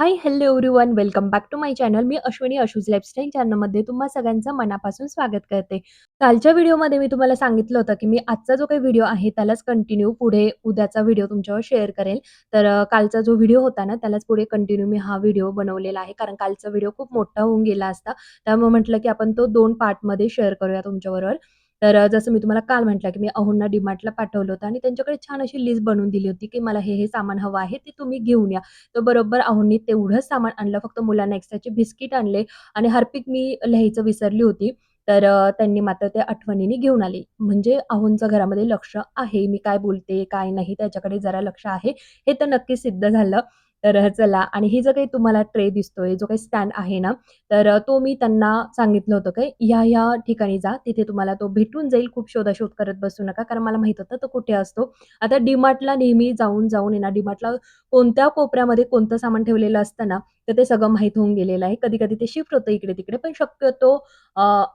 Hi, hello everyone welcome back to my channel. Me Ashwini Ashu's lifestyle चॅनलमध्ये तुम्हा सगळ्यांचं मनापासून स्वागत करते. कालच्या व्हिडिओमध्ये मी तुम्हाला सांगितलं होतं, की मी आजचा जो काही व्हिडिओ आहे त्यालाच कंटिन्यू पुढे उद्याचा व्हिडिओ तुमच्यावर शेअर करेल. तर कालचा जो व्हिडिओ होता ना, त्यालाच पुढे कंटिन्यू मी हा व्हिडिओ बनवलेला आहे. कारण कालचा व्हिडिओ खूप मोठा होऊन गेला असता. त्यामुळे म्हटलं, की आपण तो दोन पार्टमध्ये शेअर करूया तुमच्याबरोबर. तर जसं मी तुम्हाला काल म्हटलं, की मी अहोंना डी-मार्टला पाठवलं होतं आणि त्यांच्याकडे छान अशी लिस्ट बनवून दिली होती, की मला हे, हे सामान हवं आहे, ते तुम्ही घेऊन या. तर बरोबर अहोंनी तेवढंच सामान आणलं. फक्त मुलांना एक्स्ट्राचे बिस्किट आणले आणि हार्पिक मी लिहायचं विसरली होती. तर त्यांनी मात्र ते आठवणीने घेऊन आले. म्हणजे अहोंचं घरामध्ये लक्ष आहे. मी काय बोलते, काय नाही त्याच्याकडे जरा लक्ष आहे. हे तर नक्की सिद्ध झालं. तर चला आणि हे जो काही तुम्हाला ट्रे दिसतोय, जो काही स्टँड आहे ना, तर तो मी त्यांना सांगितलं होतं, काय ह्या-ह्या ठिकाणी जा. तिथे तुम्हाला तो भेटून जाईल. खूप शोधाशोध करत बसू नका. कारण मला माहीत होतं तो कुठे असतो. आता डी-मार्टला नेहमी जाऊन-जाऊन येणार ना, डी-मार्टला कोणत्या कोपऱ्यामध्ये कोणतं सामान ठेवलेलं असतं ना, तर ते सगळं माहीत होऊन गेलेलं आहे. कधी-कधी ते शिफ्ट होतं इकडे-तिकडे, पण शक्यतो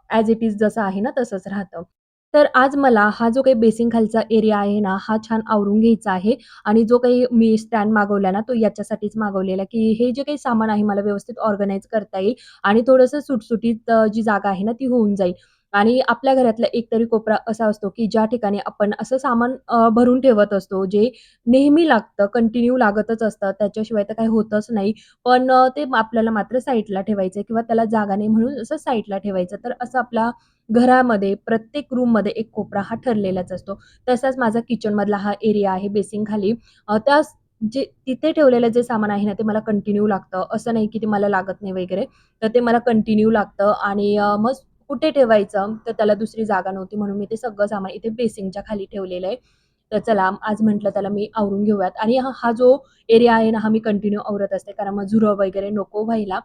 ॲज इट इज जसं आहे ना, तसंच राहतं. तर आज मला हा जो काही बेसिन खालचा एरिया आहे ना, हा छान आवरून घ्यायचा आहे आणि जो काही मी स्टँड मागवला ना, तो याच्यासाठीच मागवलेला, की हे जे काही सामान आहे मला व्यवस्थित ऑर्गनाईज करता येईल आणि थोडंसं सुटसुटीत जी जागा आहे ना, ती होऊन जाईल. आणि आपल्या घरातला एक तरी कोपरा असा असतो, की ज्या ठिकाणी आपण असं सामान भरून ठेवत असतो, जे नेहमी लागतं, कंटिन्यू लागतच असतं. त्याच्याशिवाय तर काही होतच नाही. पण ते आपल्याला मात्र साईडला ठेवायचं किंवा त्याला जागा नाही म्हणून असं साईडला ठेवायचं. तर असं आपला घरामध्ये प्रत्येक रूममध्ये एक कोपरा हा ठरलेलाच असतो. तसाच माझा किचनमधला हा एरिया आहे बेसिंग खाली त्या जे तिथे ठेवलेलं जे सामान आहे ना, ते मला कंटिन्यू लागतं. असं नाही, की ते मला लागत नाही वगैरे. तर ते मला कंटिन्यू लागतं आणि मग कुठे ठेवायचं, तर त्याला दुसरी जागा नव्हती म्हणून मी ते सगळं सामान इथे बेसिंगच्या खाली ठेवलेलं आहे. तर चला आज म्हटलं त्याला मी आवरून घेऊयात आणि हा हा जो एरिया आहे ना, हा मी कंटिन्यू आवरत असते कारण मग झुरं वगैरे नको व्हायला.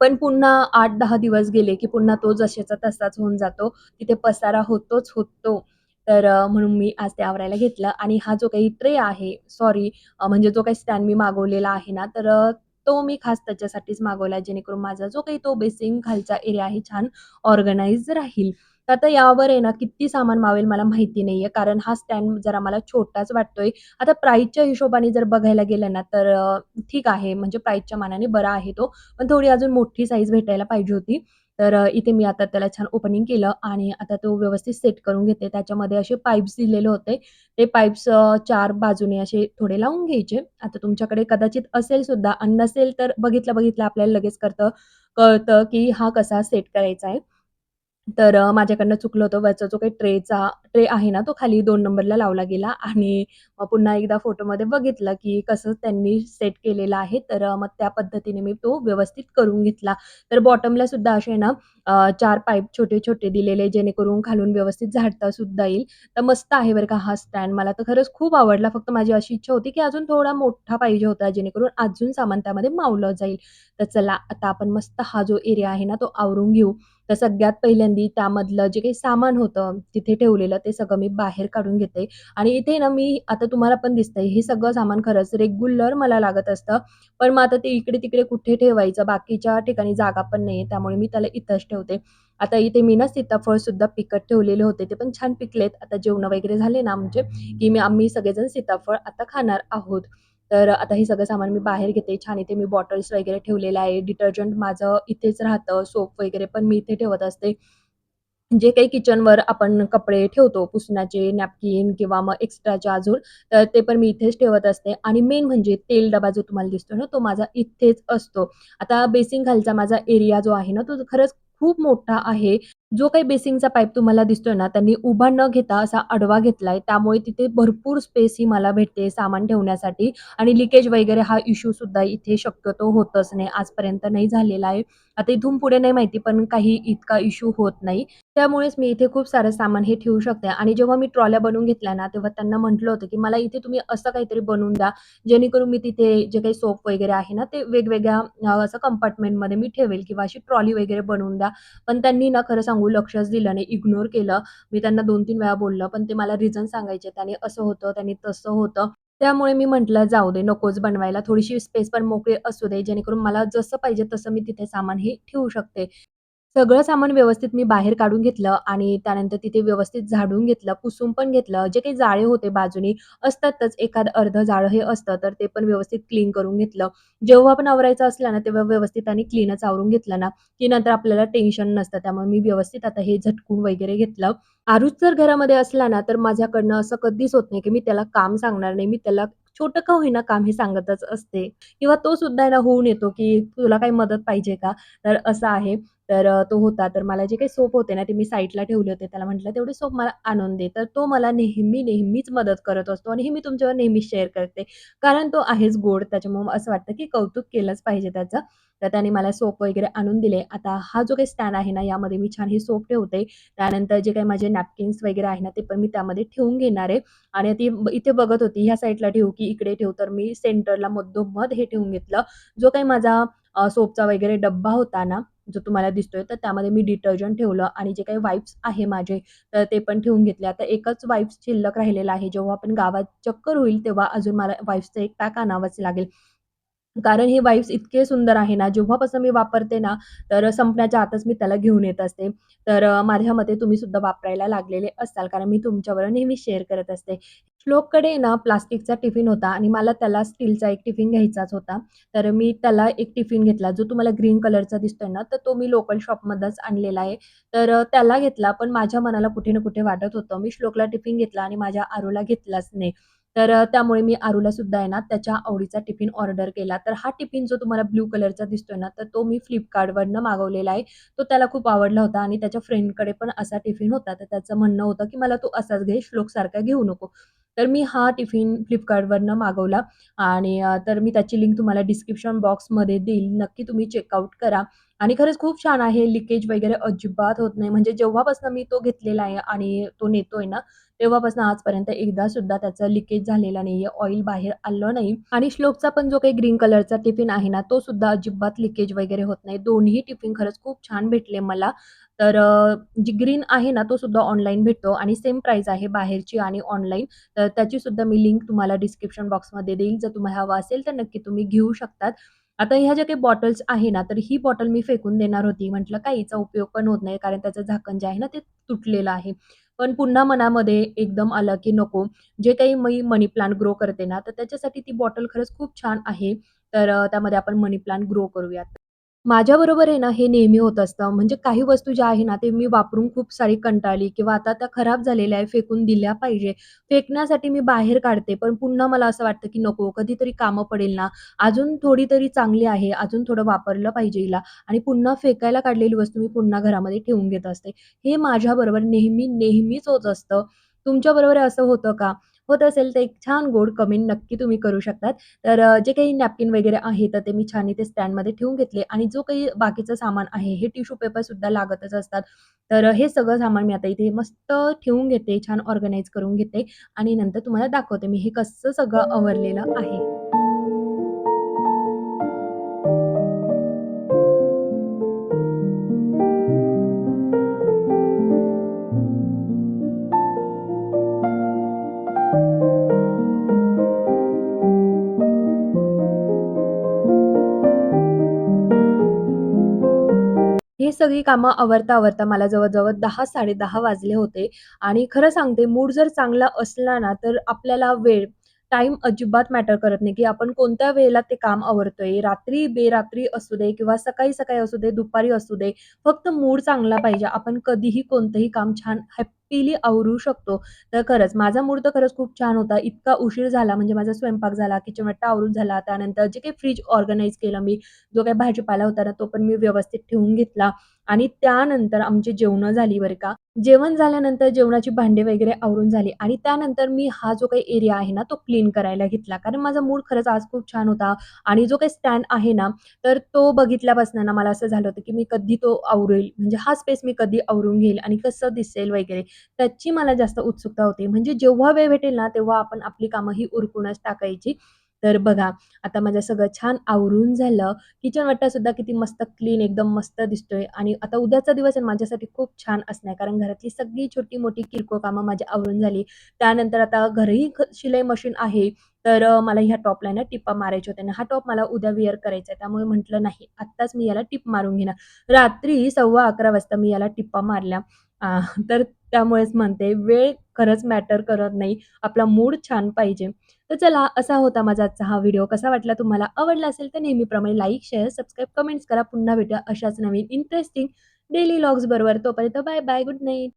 पण पुन्हा आठ दहा दिवस गेले, की पुन्हा तो जशाचा तसाच होऊन जातो. तिथे पसारा होतोच होतो. तर म्हणून मी आज ते आवरायला घेतलं आणि हा जो काही ट्रे आहे, सॉरी म्हणजे जो काही स्टँड मी मागवलेला आहे ना, तर तो मी खास त्याच्यासाठीच मागवला जेणेकरून माझा जो काही तो बेसिंग खालचा एरिया आहे छान ऑर्गनाईज राहील. तर आता यावर आहे ना, किती सामान मावेल मला माहिती नाहीये. कारण हा स्टँड जरा मला छोटाच वाटतोय. आता प्राईजच्या हिशोबाने जर बघायला गेलं ना, तर ठीक आहे म्हणजे प्राईजच्या मानाने बरा आहे तो. पण थोडी अजून मोठी साईज भेटायला पाहिजे होती. तर इथे मी आता त्याला छान ओपनिंग केलं आणि आता तो व्यवस्थित सेट करून घेते. त्याच्यामध्ये असे पाईप्स दिलेले होते. ते पाईप्स चार बाजूने असे थोडे लावून घ्यायचे. आता तुमच्याकडे कदाचित असेल सुद्धा आणि नसेल तर बघितलं बघितलं आपल्याला लगेच करतं कळतं, की हा कसा सेट करायचा आहे. तर अ, माझ्याकडनं चुकलं होतं. वरचा जो काही ट्रेचा ट्रे आहे ना, तो खाली 2 नंबरला लावला गेला आणि मग पुन्हा एकदा फोटोमध्ये बघितलं, की कसं त्यांनी सेट केलेलं आहे. तर अ, मग त्या पद्धतीने मी तो व्यवस्थित करून घेतला. तर बॉटमला सुद्धा असे ना अ, 4 पाईप छोटे-छोटे दिलेले जेणेकरून खालून व्यवस्थित झाडता सुद्धा येईल. तर मस्त आहे बरं का हा स्टँड. मला तर खरंच खूप आवडला. फक्त माझी अशी इच्छा होती, की अजून थोडा मोठा पाहिजे होता जेणेकरून अजून सामान त्यामध्ये मावलं जाईल. तर चला आता आपण मस्त हा जो एरिया आहे ना, तो आवरून घेऊ. तर सगळ्यात पहिल्यांदी त्यामधलं जे काही सामान होतं तिथे ठेवलेलं ते सगळं मी बाहेर काढून घेते आणि इथे ना मी आता तुम्हाला पण दिसतंय हे सगळं सामान खरंच रेग्युलर मला लागत असतं. पण मग आता ते इकडे-तिकडे कुठे ठेवायचं बाकीच्या ठिकाणी जागा पण नाहीये त्यामुळे मी त्याला इथंच ठेवते. आता इथे मी ना सीताफळ सुद्धा पिकत ठेवलेले होते. ते पण छान पिकलेत. आता जेवण वगैरे झाले ना आमचे, की मी आम्ही सगळेजण सीताफळ आता खाणार आहोत. तर आता हे सगळं सामान मी बाहेर घेते. छान इथे मी बॉटल्स वगैरे ठेवलेलं आहे. डिटर्जंट माझं इथेच राहतं. सोप वगैरे पण मी इथे ठेवत असते. जे काही किचनवर आपण कपडे ठेवतो, पुसण्याचे नॅपकिन किंवा मग एक्स्ट्राचे अजून, तर ते पण मी इथेच ठेवत असते आणि मेन म्हणजे तेल डबा जो तुम्हाला दिसतो ना, तो माझा इथेच असतो. आता बेसिन खालचा माझा एरिया जो आहे ना, तो खरंच खूप मोठा आहे. जो काही बेसिंगचा पाईप तुम्हाला दिसतोय ना, त्यांनी उभा न घेता असा आडवा घेतलाय. त्यामुळे तिथे भरपूर स्पेस ही मला भेटते सामान ठेवण्यासाठी आणि लिकेज वगैरे हा इश्यू सुद्धा इथे शक्यतो होतच नाही. आजपर्यंत नाही झालेला आहे. आता इथून पुढे नाही माहिती, पण काही इतका इश्यू होत नाही. त्यामुळेच मी इथे खूप सारं सामान हे ठेवू शकते आणि जेव्हा मी ट्रॉल्या बनवून घेतल्या ना, तेव्हा त्यांना म्हटलं होतं, की मला इथे तुम्ही असं काहीतरी बनवून द्या, जेणेकरून मी तिथे जे काही सोप वगैरे आहे ना, ते वेगवेगळ्या असं कंपार्टमेंटमध्ये मी ठेवेल किंवा अशी ट्रॉली वगैरे बनवून द्या. पण त्यांनी ना खरं सांगू लक्षच दिलं नाही, इग्नोर केलं. मी त्यांना 2-3 वेळा बोललं, पण ते मला रिझन सांगायचे. त्याने असं होतं, त्याने तसं होतं. त्यामुळे मी म्हटलं, "जाऊ दे, नकोच बनवायला. थोडीशी स्पेस पण मोकळी असू दे, जेणेकरून मला जसं पाहिजे तसं मी तिथे सामान हे ठेवू शकते." सगळं सामान व्यवस्थित मी बाहेर काढून घेतलं आणि त्यानंतर तिथे व्यवस्थित झाडून घेतलं, पुसून पण घेतलं. जे काही जाळे होते बाजूनी असतातच एखादं अर्धं जाळं हे असतं, तर ते पण व्यवस्थित क्लीन करून घेतलं. जेव्हा पण आवरायचं असलं ना, तेव्हा व्यवस्थित आणि क्लीनच आवरून घेतलं ना, की नंतर आपल्याला टेन्शन नसतं. त्यामुळे मी व्यवस्थित आता हे झटकून वगैरे घेतलं. आरुष जर घरामध्ये असला ना, तर माझ्याकडनं असं कधीच होत नाही, की मी त्याला काम सांगणार नाही. मी त्याला छोटं का होईना काम हे सांगतच असते किंवा तो सुद्धा ना होऊन येतो, की "तुला काही मदत पाहिजे का?" तर असं आहे. तर तो होता. तर मला जे काही सोप होते ना, ते मी साईडला ठेवले होते. त्याला म्हटलं, "तेवढे सोप मला आणून दे." तर तो मला नेहमी, नेहमीच मदत करत असतो आणि हे मी तुमच्यावर नेहमीच शेअर करते. कारण तो आहेच गोड. त्याच्यामुळे असं वाटतं, की कौतुक केलंच पाहिजे त्याचं. तर त्याने मला सोप वगैरे आणून दिले. आता हा जो काही स्टँड आहे ना, यामध्ये मी छान हे सोप ठेवते. त्यानंतर जे काही माझे नॅपकिन्स वगैरे आहे ना, ते पण मी त्यामध्ये ठेवून घेणार आहे आणि ती इथे बघत होती, ह्या साईडला ठेवू की इकडे ठेवू? तर मी सेंटरला मधोमध हे ठेवून घेतलं. जो काही माझा सोपचा वगैरे डब्बा होता ना, जो तुम्हाला दिसतोय, तर त्यामध्ये मी डिटर्जंट ठेवलं आणि जे काही वाईप्स आहे माझे, तर ते पण ठेवून घेतले. आता एकच वाईप्स शिल्लक राहिलेला आहे. जेव्हा आपण गावात चक्कर होईल, तेव्हा अजून मला वाईप्सचं एक पॅक आणावाच लागेल. कारण हे वाईफ्स इतके सुंदर आहे ना, जेव्हापासून मी वापरते ना, तर संपण्याच्या आतच मी त्याला घेऊन येत असते. तर माझ्या मते तुम्ही सुद्धा वापरायला लागलेले असाल, कारण मी तुमच्यावर नेहमी शेअर करत असते. श्लोककडे ना प्लास्टिकचा टिफिन होता आणि मला त्याला स्टीलचा एक टिफिन घ्यायचाच होता. तर मी त्याला एक टिफिन घेतला, जो तुम्हाला ग्रीन कलरचा दिसतोय ना, तर तो मी लोकल शॉपमध्येच आणलेला आहे. तर त्याला घेतला, पण माझ्या मनाला कुठे ना कुठे वाटत होतं, मी श्लोकला टिफिन घेतला आणि माझ्या आरूला घेतलाच नाही. तर त्यामुळे मी आरूला सुद्धा आहे ना, त्याच्या आवडीचा टिफिन ऑर्डर केला. तर हा टिफिन जो तुम्हाला ब्लू कलरचा दिसतोय ना, तर तो मी फ्लिपकार्टवरनं मागवलेला आहे. तो त्याला खूप आवडला होता आणि त्याच्या फ्रेंडकडे पण असा टिफिन होता. तर त्याचं म्हणणं होतं, की "मला तू असाच घे, श्लोकसारखा घेऊ नको." तर मी हा टिफिन फ्लिपकार्टवरनं मागवला आणि तर मी त्याची लिंक तुम्हाला डिस्क्रिप्शन बॉक्समध्ये देईल. नक्की तुम्ही चेकआउट करा आणि खरंच खूप छान आहे. लिकेज वगैरे अजिबात होत नाही. म्हणजे जेव्हापासून मी तो घेतलेला आहे आणि तो नेतोय ना, तेव्हापासून आजपर्यंत एकदा सुद्धा त्याचं लिकेज झालेला नाहीये. ऑइल बाहेर आलं नाही आणि श्लोकचा पण जो काही ग्रीन कलरचा टिफिन आहे ना, तो सुद्धा अजिबात लिकेज वगैरे होत नाही. दोन्ही टिफिन खरंच खूप छान भेटले मला. तर जी ग्रीन आहे ना, तो सुद्धा ऑनलाईन भेटतो आणि सेम प्राईस आहे बाहेरची आणि ऑनलाईन. तर त्याची सुद्धा मी लिंक तुम्हाला डिस्क्रिप्शन बॉक्समध्ये देईल. जर तुम्हाला हवा असेल तर नक्की तुम्ही घेऊ शकतात. आता ह्या ज्या काही बॉटल्स आहे ना, तर ही बॉटल मी फेकून देणार होती. म्हटलं काहीचा उपयोग पण होत नाही कारण त्याचं झाकण जे आहे ना, ते तुटलेलं आहे. पण पुन्हा मनामध्ये एकदम आलं, की नको जे काही मी मनी प्लांट ग्रो करते ना, तर त्याच्यासाठी ती बॉटल खरंच खूप छान आहे. तर त्यामध्ये आपण मनी प्लांट ग्रो करूयात. माझ्याबरोबर आहे ना, हे नेहमी होत असतं. म्हणजे काही वस्तू ज्या आहे ना, ते मी वापरून खूप सारी कंटाळली किंवा आता त्या खराब झालेल्या आहे, फेकून दिल्या पाहिजे. फेकण्यासाठी मी बाहेर काढते, पण पुन्हा मला असं वाटतं, की नको कधीतरी कामं पडेल ना, अजून थोडी तरी चांगली आहे, अजून थोडं वापरलं पाहिजे हिला आणि पुन्हा फेकायला काढलेली वस्तू मी पुन्हा घरामध्ये ठेवून घेत असते. हे माझ्याबरोबर नेहमी, नेहमीच होत असतं. तुमच्याबरोबर असं होतं का? होत असेल तर एक छान गोड कमेंट नक्की तुम्ही करू शकतात. तर जे काही नॅपकिन वगैरे आहे, तर ते मी छान इथे स्टँडमध्ये ठेवून घेतले आणि जो काही बाकीचं सामान आहे, हे टिश्यू पेपरसुद्धा लागतच असतात. तर हे सगळं सामान मी आता इथे मस्त ठेवून घेते, छान ऑर्गनाईज करून घेते आणि नंतर तुम्हाला दाखवते मी हे कसं सगळं आवरलेलं आहे. सगळी कामं आवरता-आवरता मला जवळ-जवळ 10:00-10:30 वाजले होते आणि खरं सांगते मूड जर चांगला असला ना, तर आपल्याला वेळ, टाईम अजिबात मॅटर करत नाही, की आपण कोणत्या वेळेला ते काम आवरतोय. रात्री, बेरात्री असू दे किंवा सकाळी-सकाळी असू दे, दुपारी असू दे, फक्त मूड चांगला पाहिजे. आपण कधीही कोणतंही काम छान हॅपीली आवरू शकतो. तर खरंच माझा मूड तर खरंच खूप छान होता. इतका उशीर झाला म्हणजे माझा स्वयंपाक झाला, किचन वट्टा आवरून झाला. त्यानंतर जे काही फ्रीज ऑर्गनाईज केलं मी जो काही भाजीपाला होता ना, तो पण मी व्यवस्थित ठेवून घेतला आणि त्यानंतर आमची जेवणं झाली बरं का. जेवण झाल्यानंतर जेवणाची भांडे वगैरे आवरून झाली आणि त्यानंतर मी हा जो काही एरिया आहे ना, तो क्लीन करायला घेतला. कारण माझा मूड खरंच आज खूप छान होता आणि जो काही स्टँड आहे ना, तर तो बघितल्यापासून ना मला असं झालं होतं, की मी कधी तो आवरेल, म्हणजे हा स्पेस मी कधी आवरून घेईल आणि कसं दिसेल वगैरे, त्याची मला जास्त उत्सुकता होती. म्हणजे जेव्हा वेळ भेटेल ना, तेव्हा आपण आपली कामं ही उरकूनच टाकायची. तर बघा, आता माझं सगळं छान आवरून झालं. किचन वट्टासुद्धा किती मस्त क्लीन एकदम मस्त दिसतोय आणि आता उद्याचा दिवस आहे माझ्यासाठी खूप छान असणार कारण घरातली सगळी छोटी-मोठी किरकोळ कामं माझी आवरून झाली. त्यानंतर आता घरही शिलाई मशीन आहे. तर मला ह्या टॉपला ना टिप्पा मारायच्या होत्या आणि हा टॉप मला उद्या वेअर करायचा आहे. त्यामुळे म्हटलं नाही आत्ताच मी याला टिप मारून घेणार. रात्री 11:15 वाजता मी याला टिप्पा मारल्या. तर त्यामुळेच म्हणते वेळ खरंच मॅटर करत नाही. आपला मूड छान पाहिजे. तर चला असा होता माझा आजचा हा व्हिडिओ. कसा वाटला तुम्हाला? आवडला असेल तर नेहमीप्रमाणे लाईक, शेअर, सबस्क्राईब, कमेंट्स करा. पुन्हा भेटूया अशाच नवीन इंटरेस्टिंग डेली लॉग्स बरोबर. तोपर्यंत बाय बाय. Good night.